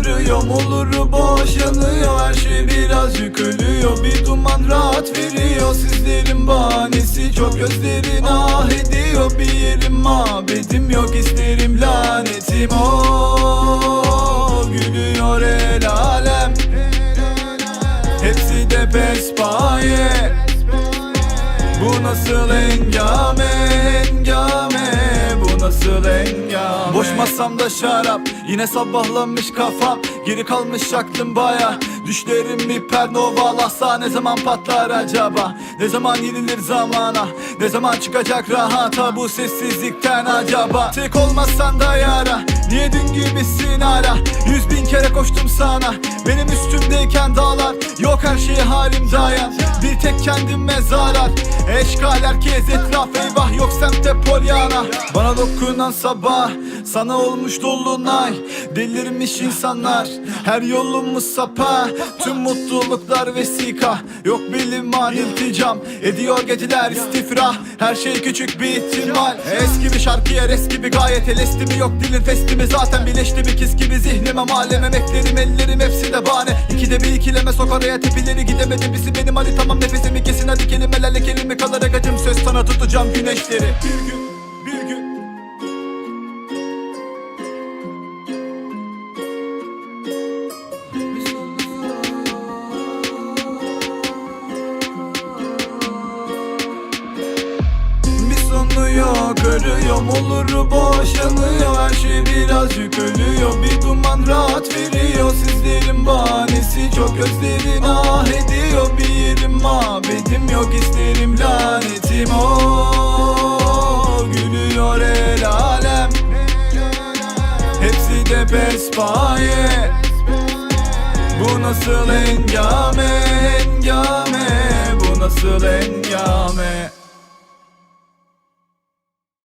Arıyorum olur boş yanıyor Her şey. Birazcık ölüyor Bir duman rahat veriyor. Sizlerin bahanesi çok gözlerin ah ediyor. Bir yerim mabedim yok isterim lanetim. O Gülüyor el alem. Hepsi de pespaye Bu nasıl engame masamda şarap. Yine sabahlamış kafam. Geri kalmış aklım baya. Düşlerim hipernovalasa Ne zaman patlar acaba? Ne zaman yenilir zamana? Ne zaman çıkacak rahata? Bu sessizlikten acaba? Tek olmazsan da yara. Niye dün gibisin hala? Yüz bin kere koştum sana. Benim üstümdeyken dağlar. Yok her şeye halim dayan. Bir tek kendime zarar Eşkal herkes etraf eyvah Yok semte polyana. Bana dokunan sabah Sana olmuş dolunay. Delirmiş insanlar Her yolumuz sapa Tüm mutluluklar vesika Yok bilim an ilticam. Ediyor geceler istifra Her şey küçük bir ihtimal. Eski bir şarkı yer eski bir gayet. El mi yok dilin festi mi zaten Bileşti bir kis gibi zihnime malem Emeklerim ellerim hepsi de bahane. İkide bir ikileme sok araya tepileri Gidemedi bizi benim hadi tamam nefesimi kesin Hadi kelimelerle kelime kalarak acım Söz sana tutacağım güneşleri. Bir gün bir gün. Yok arıyorum olur boş yanıyor Her şey birazcık ölüyor Bir duman rahat veriyor. Sizlerin bahanesi çok gözlerin pespaye Bu nasıl engame engame? Bu nasıl engame